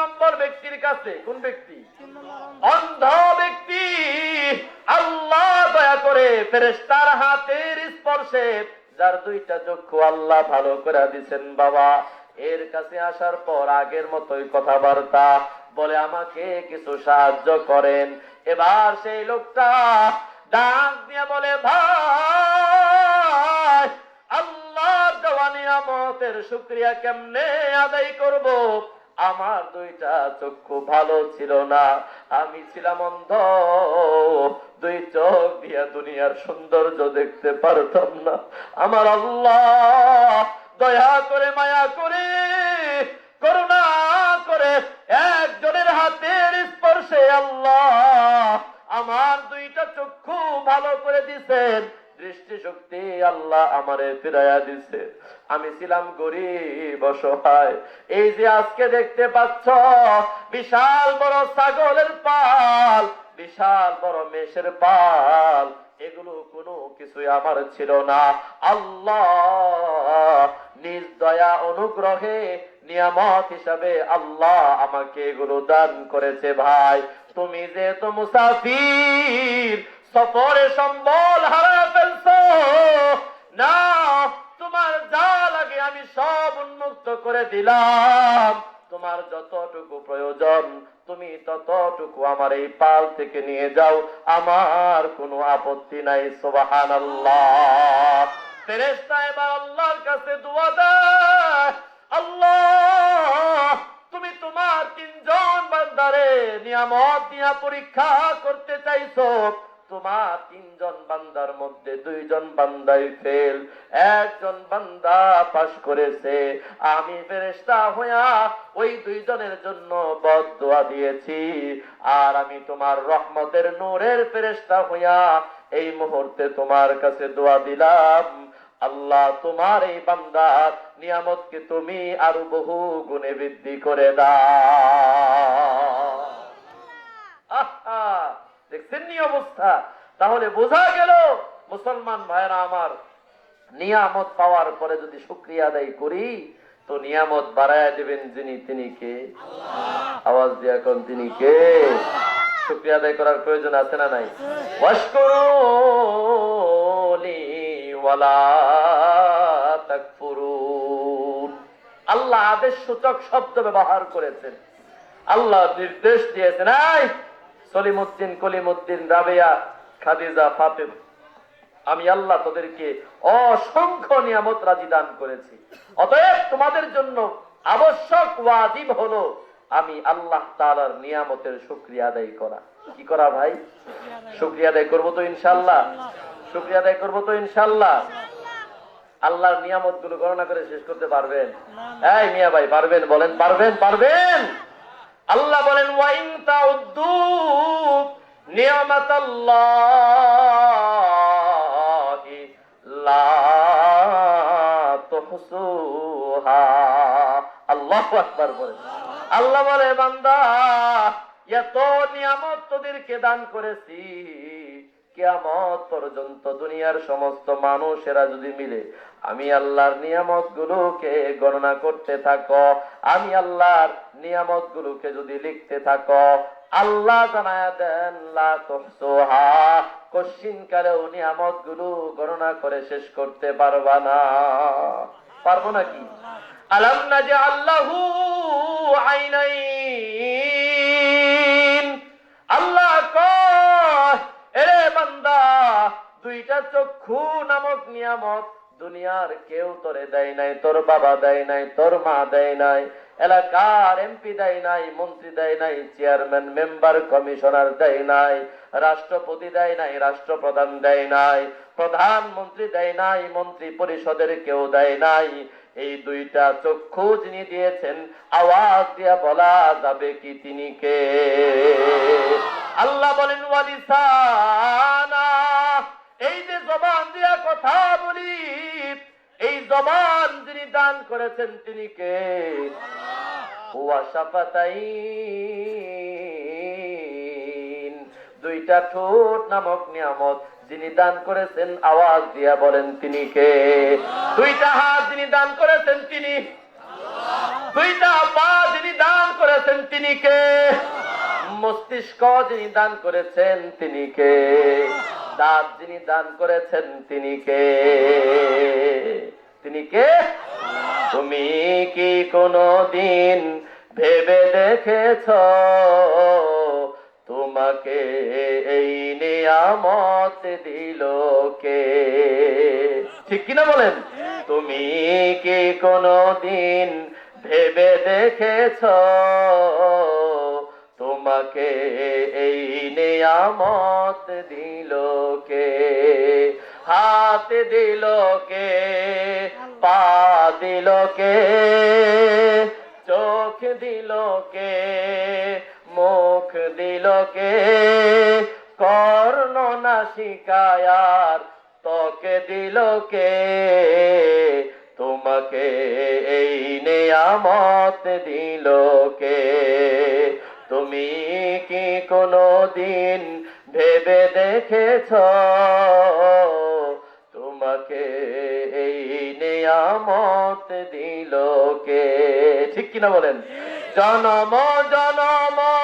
নম্বর ব্যক্তির কাছে কোন ব্যক্তি? অন্ধ ব্যক্তি। আল্লাহ দয়া করে ফেরেশতার হাতের স্পর্শে যার দুইটা চক্ষু আল্লাহ ভালো করে দিছেন বাবা। এর কাছে আসার পর আগের মতোই কথাবার্তা বলে আমাকে কিছু সাহায্য করেন। এবার সেই লোকটা ডাক দিয়ে বলে ভাই আল্লাহ দেওয়া নিয়ামতের শুক্রিয়া কেমনে আদায় করব? আমার দুইটা চক্ষু ভালো ছিল না। আমি ছিলাম অন্ধ। দুই চোখ দিয়া দুনিয়ার সৌন্দর্য দেখতে পারতাম না। আমার আল্লাহ দয়া করে মায়া করে, করুণা করে একজনের হাতের স্পর্শে আল্লাহ আমার দুইটা চক্ষু ভালো করে দিছেন। দৃষ্টি শক্তি আল্লাহ আমারে ফিরাইয়া দিছে। আমি ছিলাম গরিব, অসহায়। এই যে আজকে দেখতে পাচ্ছ, বিশাল বড় ছাগলের পাল, বিশাল বড় মেষের পাল, এগুলো কোনো কিছুই আমার ছিল না। আল্লাহ নিজ দয়া অনুগ্রহে নিয়ামত হিসাবে আল্লাহ আমাকে এগুলো দান করেছে ভাই। তুমি যেহেতু মুসাফির, সফরে সম্বল হারা ফেলছো না, তোমার যা লাগে আমি সব উন্মুক্ত করে দিলাম। তোমার যতটুকু প্রয়োজন, তুমি ততটুকু আমার এই পাল থেকে নিয়ে যাও। আমার কোনো আপত্তি নাই সোবাহান আল্লাহর কাছে তুমি তোমার তিনজন বান্দারে নিয়ামত দিয়া পরীক্ষা করতে চাইছো। তোমার তিনজন বান্দার মধ্যে দুইজন বান্দাই ফেল একজন বান্দা পাশ করেছে। আমি ফেরেস্তা হইয়া ওই দুইজনের জন্য বদ দোয়া দিয়েছি। আর আমি তোমার রহমতের নূরের ফেরেস্তা হইয়া এই মুহূর্তে তোমার কাছে দোয়া দিলাম। আল্লাহ তোমার এই বান্দার নিয়ামতকে তুমি আরও বহু গুণে বৃদ্ধি করে দাও। আহা, দেখছেন নি অবস্থা? তাহলে বোঝা গেল মুসলমান ভাইরা আমার নিয়ামত পাওয়ার পরে যদি শুক্রিয়া আদায় করি তো নিয়ামত বাড়ায় দেবেন যিনি তিনি কে? আওয়াজ দিয়ে এখন তিনি কে? শুক্রিয়া আদায় করার প্রয়োজন আছে না নাই? আল্লাহ আদেশ সূচক শব্দ ব্যবহার করেছেন। আল্লাহ নির্দেশ দিয়েছেন সলিমুদ্দিন কলিমুদ্দিন রাবেয়া খাদিজা ফাতেম। আমি আল্লাহ তোদেরকে অসংখ্য নিয়ামত রাজি দান করেছি। অতএব তোমাদের জন্য আবশ্যক ওয়াজিব হলো আমি আল্লাহ তাআলার নিয়ামতের শুকরিয়া আদায় করা। কি করা ভাই? শুকরিয়া আদায় করব তো ইনশাল্লাহ শুকরিয়া আদায় করব তো ইনশাল্লাহ আল্লাহর নিয়ামতগুলো গণনা করে শেষ করতে পারবেন। এই মিয়া ভাই পারবেন বলেন পারবেন পারবেন। আল্লাহ বলেন, ওয়াইন তাউদ্দু নিয়ামাতাল্লাহি লা তুহসুহা। আল্লাহু আকবার বলেন। আল্লাহ বলে, বান্দা, এত নিয়ামত তোদেরকে দান করেছি কেয়ামত পর্যন্ত দুনিয়ার সমস্ত মানুষেরা যদি মিলে আমি আল্লাহর নিয়ামত গুলোকে গণনা করতে থাকো, আমি আল্লাহর নিয়ামত গুলোকে যদি লিখতে থাকো, আল্লাহ জানায়া দেন কশিন কালেও নিয়ামতগুলো গণনা করে শেষ করতে পারবা না। পারব নাকি? আলাম নাজআল্লাহু আইনাইন। আল্লাহ কয় এরে বান্দা দুইটা চক্ষু নামক নিয়ামত দুনিয়ার কেউ তোরে দেয় নাই তোর বাবা দেয় নাই তোর মা দেয় নাই এলাকার এমপি দেয় নাই মন্ত্রী দেয় নাই চেয়ারম্যান মেম্বার কমিশনার দেয় নাই রাষ্ট্রপতি দেয় নাই রাষ্ট্রপ্রধান দেয় নাই প্রধানমন্ত্রী দেয় নাই মন্ত্রী পরিষদের কেউ দেয় নাই এই দুইটা চক্ষু যিনি দিয়েছেন, আওয়াজ দিয়া বলা যাবে কি তিনি কে? আল্লাহ বলেন, ওয়ালিসানা। এই যে জবান দিয়া কথা বলি, এই জবান যিনি দান করেছেন তিনি কে? দুইটা ঠোঁট নামক নিয়ামত যিনি দান করেছেন, আওয়াজ দিয়া বলেন, তিনি কে? দুইটা হাত যিনি দান করেছেন, তিনি। দুইটা পা যিনি দান করেছেন, তিনি কে? মস্তিষ্ক যিনি দান করেছেন, তিনি কে? দাঁত যিনি দান করেছেন, তিনি কে? তিনি কে? তুমি কি কোনো দিন ভেবে দেখেছ? তোমাকে এই নিয়ামত দিল কে? ঠিক কিনা বলেন? তুমি কি কোনো দিন ভেবে দেখেছ? তোমাকে এই নিয়ামত দিল কে? হাত দিল কে? পা দিল কে? চোখ দিল কে? কে কর্ণ না শিকায়ার তোকে দিল কে? তোমাকে এই নিয়ামত দিল কে? তুমি কি কোনো দিন ভেবে দেখেছ? তোমাকে এই নিয়ামত দিল কে? ঠিক কিনা বলেন? জনম জনম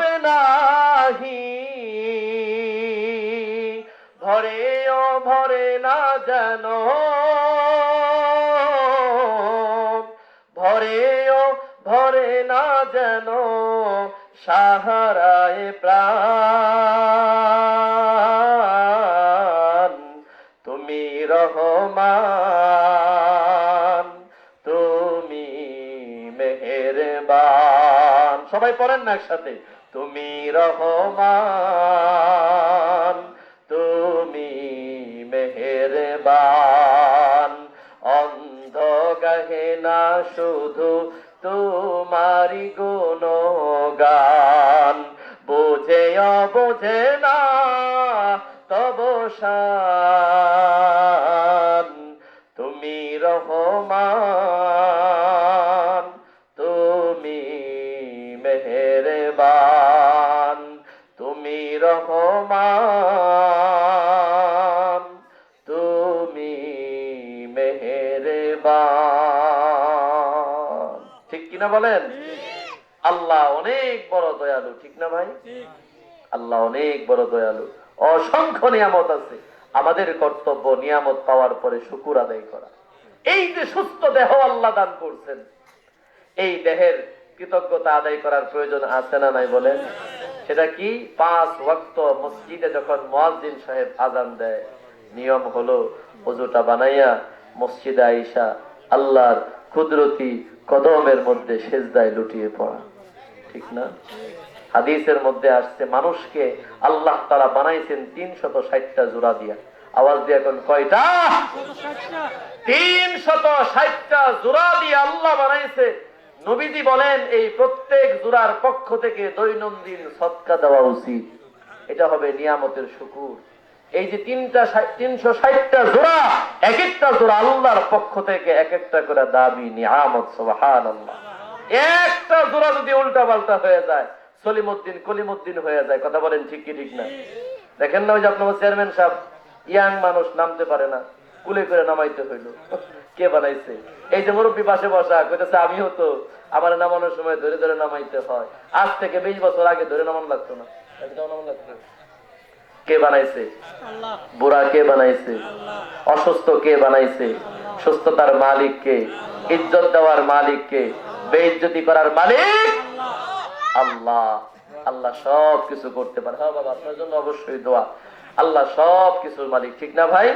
যেন ভরে না যেন সাহারায় প্রাণ। তুমি রহমান, তুমি মেহেরবান। সবাই পড়েন না একসাথে। তুমি রহমান। মেহেরবান অন্ধ গাহে না শুধু তোমারি গুণগান। বোঝে অবোঝে না, তব তুমি রহমান, তুমি মেহেরবান। তুমি রহমান। বলেন, আল্লাহ অনেক বড় দয়ালু, ঠিক না ভাই? আল্লাহ অনেক বড় দয়ালু। অসংখ্য নিয়ামত আছে। আমাদের কর্তব্য নিয়ামত পাওয়ার পরে শুকুর আদায় করা। এই যে সুস্থ দেহ আল্লাহ দান করছেন, এই দেহের কৃতজ্ঞতা আদায় করার প্রয়োজন আছে না নাই বলেন? সেটা কি? পাঁচ ওয়াক্ত মসজিদে যখন মুয়াজ্জিন সাহেব আজান দেয়, নিয়ম হলো ওজুটা বানাইয়া মসজিদে আইসা আল্লাহর কুদরতি কদমের মধ্যে সেজদায় লুটিয়ে পড়া। ঠিক না? হাদিসের মধ্যে আসছে, মানুষকে আল্লাহ তারা বানাইছেন তিন শত ষাটটা জোড়া দিয়া। আওয়াজ দিয়ে এখন কয়টা? তিন শত ষাটটা জোড়া দিয়ে আল্লাহ বানাইছে। নবীজি বলেন, এই প্রত্যেক জোড়ার পক্ষ থেকে দৈনন্দিন সৎকা দেওয়া উচিত। এটা হবে নিয়ামতের শুকুর। এই যে তিনটা তিনশো ষাটটা জোড়া এক একটা জোড়া আল্লাহর পক্ষ থেকে এক একটা করে দাবি, নিয়ামত সোহান একটা জোড়া যদি উল্টা পাল্টা হয়ে যায়, সলিমুদ্দিন কলিমুদ্দিন হয়ে যায়, কথা বলেন ঠিক কি ঠিক না? দেখেন না ওই যে আপনার চেয়ারম্যান সাহেব, ইয়াং মানুষ নামতে পারে না, কুলে করে নামাইতে হইল। কে বানাইছে? এই যে মুরব্বী পাশে বসা, কইতেছে, আমিও তো আমার নামানোর সময় ধরে ধরে নামাইতে হয়। আজ থেকে বিশ বছর আগে ধরে নামান লাগতো না নামান লাগতো না। কে বানাইছে? বুড়া কে বানাইছে? অসুস্থ কে বানাইছে? সুস্থতার মালিক কে? ইজ্জত দেওয়ার মালিক কে? বেইজ্জতি করার মালিক? আল্লাহ। আল্লাহ। সব কিছু করতে পারে। হ্যাঁ বাবা আপনার জন্য অবশ্যই দোয়া। আল্লাহ সব কিছুর মালিক। ঠিক না ভাই?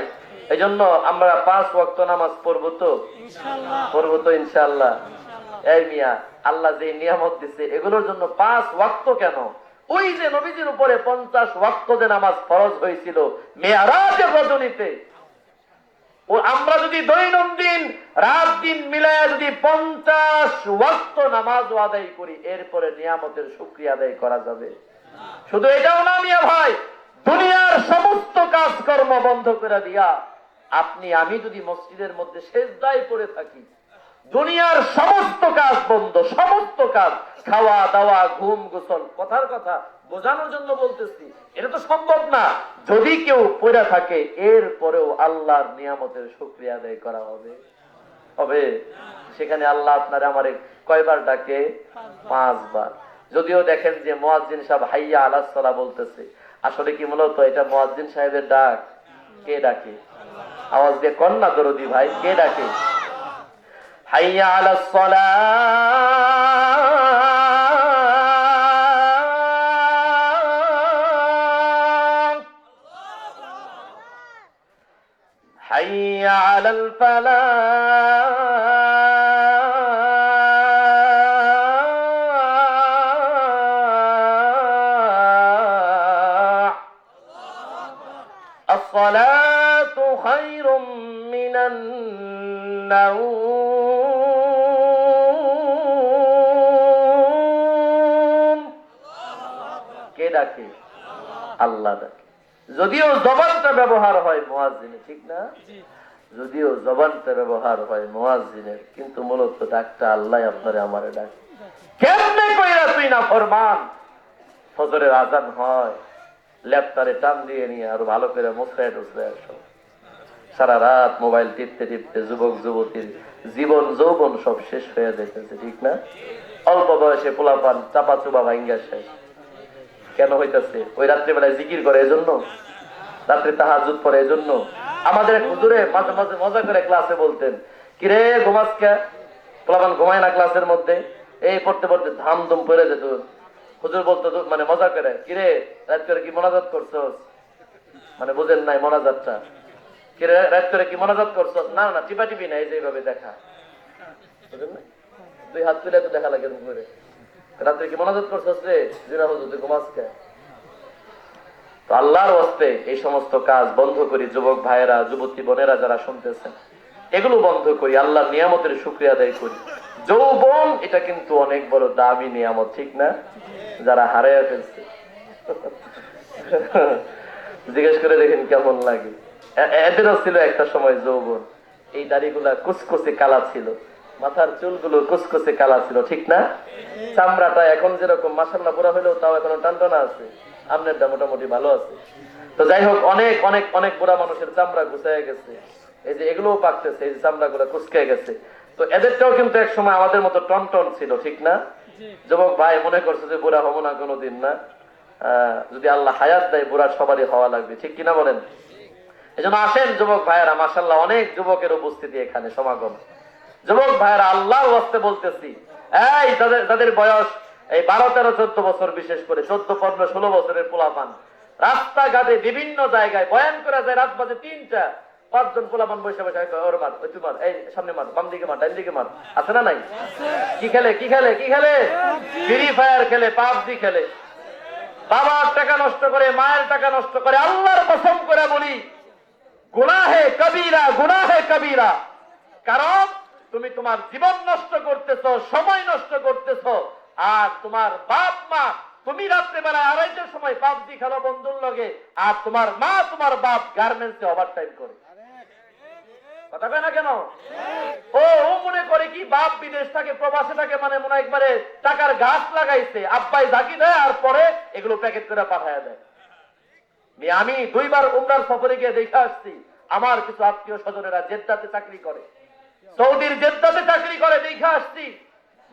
এই জন্য আমরা পাঁচ ওয়াক্ত নামাজ পড়ব তো? পড়ব তো ইনশাআল্লাহ। এই মিয়া আল্লাহ যে নিয়ামত দিচ্ছে এগুলোর জন্য পাঁচ ওয়াক্ত কেন? ওই যে নবীজির উপরে পঞ্চাশ ওয়াক্ত যে নামাজ ফরজ হয়েছিল মেয়ারাজের রজনীতে। ও আমরা যদি দৈনন্দিন, রাত দিন মিলায় যদি পঞ্চাশ ওয়াক্ত নামাজ আদায় করি, এরপরে নিয়ামতের শুক্রিয়া আদায় করা যাবে। শুধু এটাও না, মিয়া ভাই, দুনিয়ার সমস্ত কাজকর্ম বন্ধ করে দিয়া, আপনি, আমি যদি মসজিদের মধ্যে শেষ দায় পড়ে থাকি দুনিয়ার সমস্ত কাজ বন্ধ, সমস্ত কাজ। খাওয়া, দাওয়া, ঘুম, গোসল, কথার কথা, বোঝানোর জন্য বলতেছি, এটা তো সম্ভব না। যদি কেউ পড়ে থাকে এর পরেও আল্লাহর নিয়ামতের শুক্রিয়া আদায় করা হবে। হবে? সেখানে আল্লাহ আপনার আমার কয়বার ডাকে? পাঁচবার। যদিও দেখেন যে মোয়াজ্জিন সাহেব হাইয়া আলাহ বলতেছে। আসলে কি মূলত এটা মোয়াজ্জিন সাহেবের ডাক? কে ডাকে? আওয়াজ দিয়ে কন্যা দরদি ভাই, কে ডাকে? حي على الصلاة. حي على الفلاح. الصلاة خير من النوم. ডাকে। আল্লাহ ডাকে। যদিও জবানটা ব্যবহার হয় মোয়াজিনে ঠিক না? যদিও জবানটা ব্যবহার হয় মোয়াজিনের কিন্তু মূলত ডাকটা আল্লাহ আপনারে আমারে ডাকে। কেমনে কইরা তুই না ফরমান ফজরের আজান হয় ল্যাপটারে টান দিয়ে নিয়ে আরও ভালো করে মুসরায় টুসরায় আসো। সারা রাত মোবাইল টিপতে টিপতে যুবক যুবতীর জীবন যৌবন সব শেষ হয়ে যেতেছে ঠিক না? অল্প বয়সে পোলাপান চাপা চুপা ভাঙ্গা শেষ। কেন হইতাছে? ওই রাত্রিবেলায় জিকির করে এজন্য? রাত্রে তাহাজুদ পরে এজন্য? আমাদের এক হুজুরে মাঝে মাঝে মজা করে ক্লাসে বলতেন, কিরে ঘুমাস কে পোলাপান ঘুমায় না ক্লাসের মধ্যে। এই পড়তে পড়তে ধাম ধুম পড়ে যেত হুজুর বলতো মানে মজা করে? কিরে, রাত করে কি মোনাজাত করছস? মানে বুঝেন নাই মোনাজাতটা। কিরে, রাত করে কি মোনাজাত করছস? না না, টিপা টিপি না এই যে দেখা। বুঝেন নাই? দুই হাত তুলে তো দেখা লাগে করে রাত্রে কি মোনাজাত করছস রে জিরা হুজুর, তুই ঘুমাস তো আল্লাহর হস্তে এই সমস্ত কাজ বন্ধ করি, যুবক ভাইয়েরা, যুবতী বোনেরা যারা শুনতেছেন। এগুলো বন্ধ করি, আল্লাহর নিয়ামতের শুক্রিয়া আদায় করি। যৌবন, এটা কিন্তু অনেক বড় দামি নিয়ামত, ঠিক না? যারা হারাইয়া ফেলছে। জিজ্ঞেস করে দেখেন কেমন লাগে। এদেরও ছিল একটা সময় যৌবন। এই দাড়িগুলা কুচকুচে কালা ছিল। মাথার চুলগুলো কুচকুচে কালা ছিল ঠিক না? চামড়াটা এখন যেরকম মাসাল্লাহ পুরা হলেও তাও এখনও টানটানা আছে আমনেরটা মোটামুটি ভালো আছে। তো যাই হোক অনেক অনেক অনেক বুড়া মানুষের চামড়া গুছায় গেছে। এই যে এগুলোও পাকতেছে এই যে চামড়া গুলা কুচকে গেছে। তো এদেরটাও কিন্তু এক সময় আমাদের মতো টন টন ছিল ঠিক না? যুবক ভাই মনে করছে যে বুড়া হব না কোনোদিন না? আহ, যদি আল্লাহ হায়াত দেয় বুড়া সবারই হওয়া লাগবে ঠিক কিনা বলেন? এই জন্য আসেন যুবক ভাইয়েরা মাসাল্লাহ অনেক যুবকের উপস্থিতি এখানে সমাগম। যুবক ভাইয়েরা, আল্লাহর ওয়াস্তে বলতেছি, এই যাদের যাদের বয়স এই বারো, তেরো, চোদ্দ বছর, বিশেষ করে চোদ্দ, পনেরো, ষোলো বছরের পোলাপান, রাস্তাঘাটে বিভিন্ন জায়গায় বয়ান করা যায়, রাত বাজে তিনটা, পাঁচজন পোলাপান বসে বসে সামনে মার, বাম দিকে মার দিকে মার, আছে না নাই? কি খেলে কি খেলে কি খেলে? ফ্রি ফায়ার খেলে, পাবজি খেলে। বাবার টাকা নষ্ট করে, মায়ের টাকা নষ্ট করে, আল্লাহর কসম করে বলি, গুনাহে কবিরা গুনাহে কবিরা। কারণ তুমি তোমার জীবন নষ্ট করতেছো, সময় নষ্ট করতেছো, আর তোমার বাপ মা, তুমি রাত্রেবেলা আড়াইটার সময় পাবজি খেলো বন্ধুর লগে, আর তোমার মা তোমার বাপ গার্মেন্টসে ওভার টাইম করে। মনে আমি দুইবার উমরার সফরে গিয়ে দেখে আসছি, আমার কিছু আত্মীয় স্বজনেরা জেদ্দাতে চাকরি করে। সৌদির জেদ্দাতে চাকরি করে দেখে আসছি।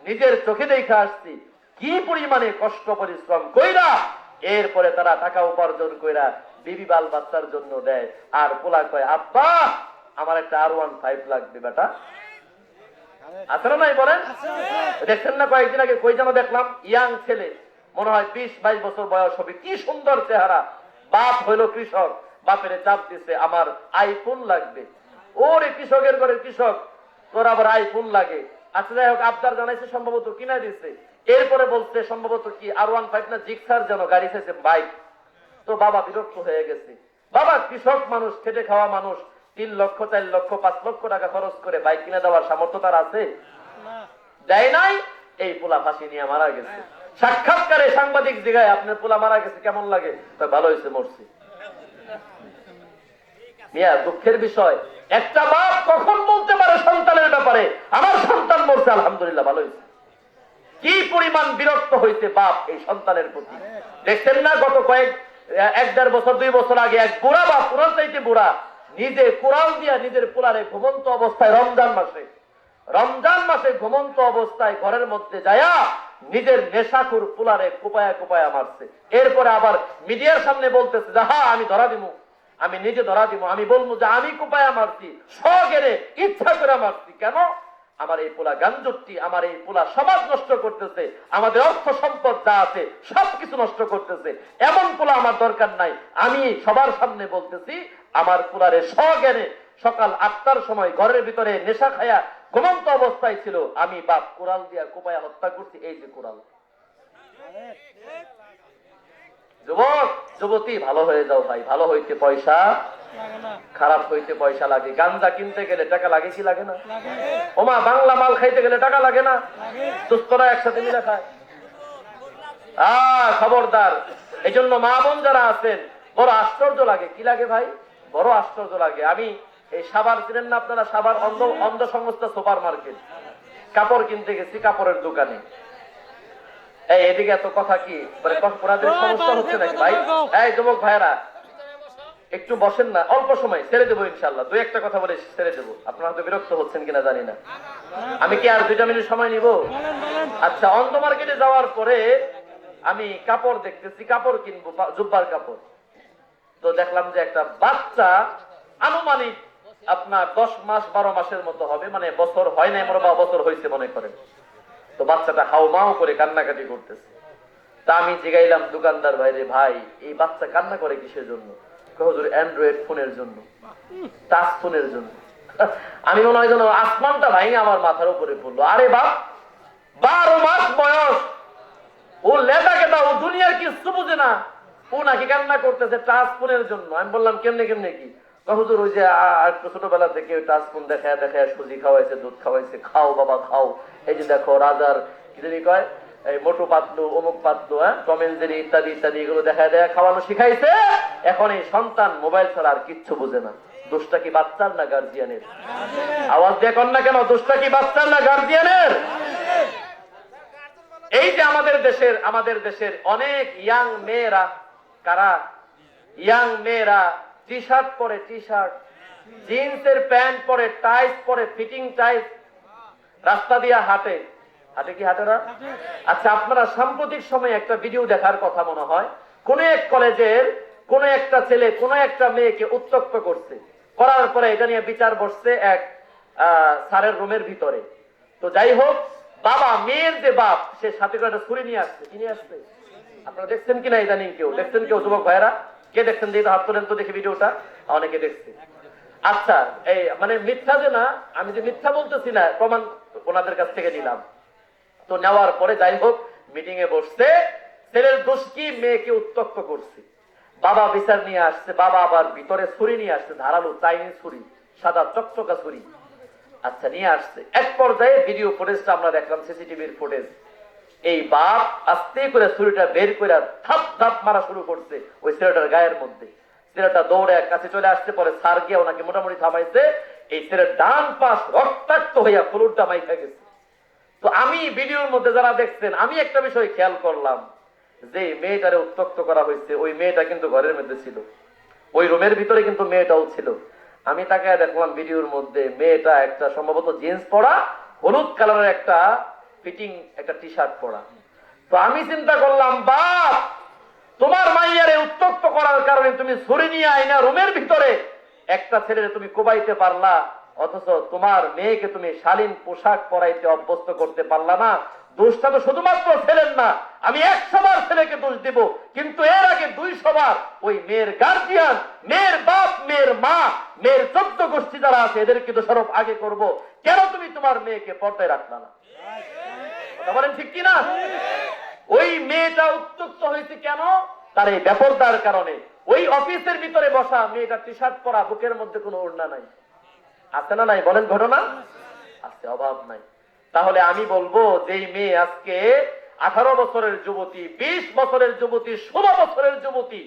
নিজের চোখে দেখে আসছি। কি পরিমাণে কষ্ট পরিশ্রম কইরা এরপরে তারা টাকা উপার্জন কইরা বিবি বাল বাচ্চার জন্য দেয়। আর পোলা কয় আব্বা আমার একটা আর ওয়ান ফাইভ লাগবে বেটা। আছে নাই বলেন? দেখছেন না কয়েকদিন আগে কই যেন দেখলাম ইয়াং ছেলে মনে হয় বিশ বাইশ বছর বয়স হবে। কি সুন্দর চেহারা। বাপ হইল কৃষক বাপের চাপ দিছে আমার আইফোন লাগবে। ওরে কৃষকের ঘরের কৃষক তোর আবার আইফোন লাগে। আচ্ছা যাই হোক আবদার জানাইছে সম্ভবত কিনা দিছে? এরপরে বলছে সম্ভবত কি আর ওয়ান ফাইভ না জিক্সার যেন গাড়ি চাইছে? বাইক তো বাবা বিরক্ত হয়ে গেছে। বাবা কৃষক মানুষ খেটে খাওয়া মানুষ তিন লক্ষ চার লক্ষ পাঁচ লক্ষ টাকা খরচ করে বাইক কিনে দেওয়ার সামর্থ্য তার আছে? দেয় নাই? এই পোলা ফাঁসি নিয়ে মারা গেছে। সাক্ষাৎকারে সাংবাদিক জিগায় আপনার পোলা মারা গেছে কেমন লাগে? তো ভালো হয়েছে মরছি। মিয়া, দুঃখের বিষয়, একটা বাপ কখন বলতে পারে সন্তানের ব্যাপারে? আমার সন্তান মরছে আলহামদুলিল্লাহ ভালো হয়েছে। কি পরিমাণ বিরক্ত হইতে বাপ এই সন্তানের প্রতি। দেখছেন না, গত কয়েক এক দেড় বছর, দুই বছর আগে এক বুড়া বাপ পুরান চাইতে বুড়া নিজে কোরআন দিয়া নিজের পোলারে ঘুমন্ত অবস্থায় রমজান মাসে রমজান মাসে ঘুমন্ত অবস্থায় ঘরের মধ্যে যায়া নিজের নেশাকুর পোলারে কোপায়া কোপায়া মারছে। এরপরে আবার মিডিয়ার সামনে বলতেছে যে হ্যাঁ আমি ধরা দিব আমি নিজে ধরা দিব, আমি বলব যে আমি কোপায়া মারছি সগেরে ইচ্ছা করে মারছি। কেন? আমার এই পোলা গাঞ্জুরটি আমার এই পোলা সমাজ নষ্ট করতেছে, আমাদের অর্থ সম্পদ যা আছে সবকিছু নষ্ট করতেছে। এমন পোলা আমার দরকার নাই। আমি সবার সামনে বলতেছি, আমার পোলারে সজ্ঞানে সকাল আটটার সময় ঘরের ভিতরে নেশা খায়া ঘুমন্ত অবস্থায় ছিল। আমি বাপ কোরাল দিয়া কোপায়া হত্যা করছি, এই যে কোরাল। যুবক যুবতী ভালো হয়ে যাও ভাই ভালো হইতে পয়সা খারাপ হইতে পয়সা লাগে। গাঞ্জা কিনতে গেলে টাকা লাগে কি লাগে না? ওমা বাংলা মাল খাইতে গেলে টাকা লাগে না? দুস্তরা একসাথে মিলে খায়। আহ খবরদার। এই জন্য মা বোন যারা আছেন বড় আশ্চর্য লাগে। কি লাগে ভাই? বড় আশ্চর্য লাগে। আমি এই সাবার চিনেন না আপনারা সাবার অন্ধ অন্ধ সংস্থা সুপার মার্কেট কাপড় কিনতে গেছি কাপড়ের দোকানে। এই এদিকে এত কথা কি? মানে ওনাদের সমস্যা হচ্ছে নাকি ভাই? এই যুবক ভাইরা একটু বসেন না অল্প সময় ছেড়ে দেবো ইনশাল্লাহ। দুই একটা কথা বলে ছেড়ে দেবো। আপনারা হয়তো বিরক্ত হচ্ছেন কিনা জানি না। আমি কি আর দুইটা মিনিট সময় নিব? আচ্ছা অন্ধ মার্কেটে যাওয়ার পরে আমি কাপড় দেখতেছি কাপড় কিনবো জুব্বার কাপড়। তো দেখলাম যে একটা বাচ্চা আনুমানিক আপনার দশ মাস বারো মাসের মতো হবে মানে বছর হয় নাই মনে বা বছর হয়েছে মনে করেন। তো বাচ্চাটা হাও মাও করে কান্নাকাটি করতেছে। তা আমি জিগাইলাম, দোকানদার ভাইরে ভাই, এই বাচ্চা কান্না করে কিসের জন্য? অ্যান্ড্রয়েড ফোনের জন্য। টাচ ফোনের জন্য। আমি মনে হয় যেন আসমানটা ভাঙে আমার মাথার উপরে পড়ল। আরে বাপ, বারো মাস বয়স। ও লেদা কেটা ও দুনিয়ার কিছু বুঝে না। ও নাকি কান্না করতেছে টাচ ফোনের জন্য। আমি বললাম, কেমনে কেমনে কি? হুজুর, ওই যে ছোটবেলা থেকে দেখায় সুজি খাওয়াইছে, দুধ খাওয়াইছে, খাও বাবা, খাও। এই যে দেখো, রাজার, কি কয়, এই মোটু পাতলু, অমুক পাতলু হ্যাঁ ইত্যাদি ইত্যাদি, এগুলো দেখায় খাওয়ানো শিখাইছে। এখন এই সন্তান মোবাইল ছাড়া আর কিচ্ছু বোঝে না। দোষটা কি বাচ্চার না গার্জিয়ানের আওয়াজ দিয়ে কর না কেন, দোষটা কি বাচ্চার না গার্জিয়ানের এই যে আমাদের দেশের আমাদের দেশের অনেক ইয়াং মেয়েরা, কারা? ইয়াং মেয়েরা টি শার্ট পরে টি শার্ট জিন্সের প্যান্ট পরে টাইট পরে ফিটিং টাইট রাস্তা দিয়ে হাঁটে। হাঁটে কি হাঁটে আচ্ছা আপনারা সাম্প্রতিক সময়ে একটা ভিডিও দেখার কথা মনে হয়। কোন এক কলেজের কোন একটা ছেলে, কোন একটা মেয়েকে উত্তক্ত করছে। করার পরে এটা নিয়ে বিচার বসছে এক স্যারের রুমের ভিতরে। তো যাই হোক, বাবা, মেয়ের যে বাপ, সে সাথে করে ছুরি নিয়ে আসছে। কি নিয়ে আসছে? আপনারা দেখছেন কিনা ইদানিং কেউ? দেখছেন কেউ, যুবক ভাইরা কে দেখছেন দিয়ে হাত তোলেন তো দেখি ভিডিওটা? অনেকে দেখছে। আচ্ছা এই মানে মিথ্যা যে না, আমি যে মিথ্যা বলতেছি না, প্রমাণ ওনাদের কাছ থেকে নিলাম। তো নেওয়ার পরে যাই হোক মিটিং এ বসছে, ছেলের দোষ কি, মেয়েকে উত্তক্ত করছে। বাবা বিচার নিয়ে আসছে, বাবা আবার ভিতরে ছুরি নিয়ে আসছে, ধারালো চাইনিজ ছুরি, সাদা চকচকা ছুরি। আচ্ছা নিয়ে আসছে। এক পর্যায়ে ভিডিও ফুটেজটা আমরা দেখলাম সিসিটিভির ফুটেজ এই বাপ আস্তে করে ছুরিটা বের করে থাপ থাপ মারা শুরু করছে ওই ছেলেটার গায়ের মধ্যে। ছেলেটা দৌড়ে কাছে চলে আসতে পরে সার গিয়ে ওনাকে মোটামুটি থামাইছে। এই ছেলের ডান পাশ রক্তাক্ত হইয়া ফুলুরটা মাইখা গেছে। তো আমি ভিডিওর মধ্যে যারা দেখছেন, আমি একটা বিষয় খেয়াল করলাম। যে মেয়েটারে উত্তক্ত করা হয়েছে ওই মেয়েটা কিন্তু ঘরের মধ্যে ছিল। ওই রুমের ভিতরে কিন্তু মেয়েটাও ছিল। আমি তাকে দেখলাম ভিডিওর মধ্যে মেয়েটা একটা সম্ভবত জিন্স পরা হলুদ কালারের একটা ফিটিং একটা টি শার্ট পরা। তো আমি চিন্তা করলাম, বাপ, তোমার মাইয়ারে উত্তক্ত করার কারণে তুমি ছুরি নিয়ে আইনা রুমের ভিতরে একটা ছেলেরে তুমি কোবাইতে পারলা, অথচ তোমার মেয়েকে তুমি শালীন পোশাক পরাইতে অভ্যস্ত করতে পারলা না। দোষটা তো শুধুমাত্র ছেলের না, আমি একশো বার ছেলেকে দোষ দিব, কিন্তু এর আগে দুইশো বার ওই মেয়ের গার্জিয়ান মেয়ের বাপ, মেয়ের মা, মেয়ের চোদ্দ গোষ্ঠী যারা আছে, এদেরকে দোষারোপ আগে করব। কেন তুমি তোমার মেয়েকে পর্দায় রাখলা না? কথা বলেন ঠিক কিনা? ওই মেয়েটা উত্তক্ত হয়েছে কেন? তার এই ব্যাপারদার কারণে। ওই অফিসের ভিতরে বসা মেয়েটা টি শার্ট পরা বুকের মধ্যে কোনো ওড়না নাই। আছে না নাই? বলেন ঘটনা? আছে, অভাব নাই। তাহলে আমি বলব, যেই মেয়ে আজকে আঠারো বছরের যুবতী, বিশ বছরের যুবতী, ষোলো বছরের যুবতী,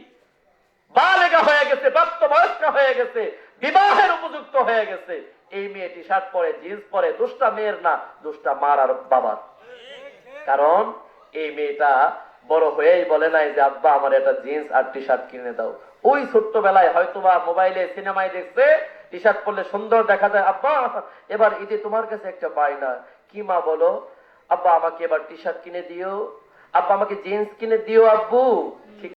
বালেগা হয়ে গেছে, প্রাপ্তবয়স্কা হয়ে গেছে, বিবাহের উপযুক্ত হয়ে গেছে, এই মেয়ে টি শার্ট পরে, জিন্স পরে, দুষ্টা মেয়ের না, দুষ্টা মার আর বাবার। কারণ এই মেয়েটা বড় হয়েই বলে নাই যে, আব্বা, আমার একটা জিন্স আর টি শার্ট কিনে দাও। ওই ছোট্টবেলায় হয়তো বা মোবাইলে, সিনেমায় দেখছে টি শার্ট পরলে সুন্দর দেখা যায়, আব্বা, এবার ঈদে তোমার কাছে একটা বায়না। কি মা বলো? আব্বা, আমাকে এবার টি শার্ট কিনে দিও। আব্বা, আমাকে জিন্স কিনে দিও, আব্বু। ঠিক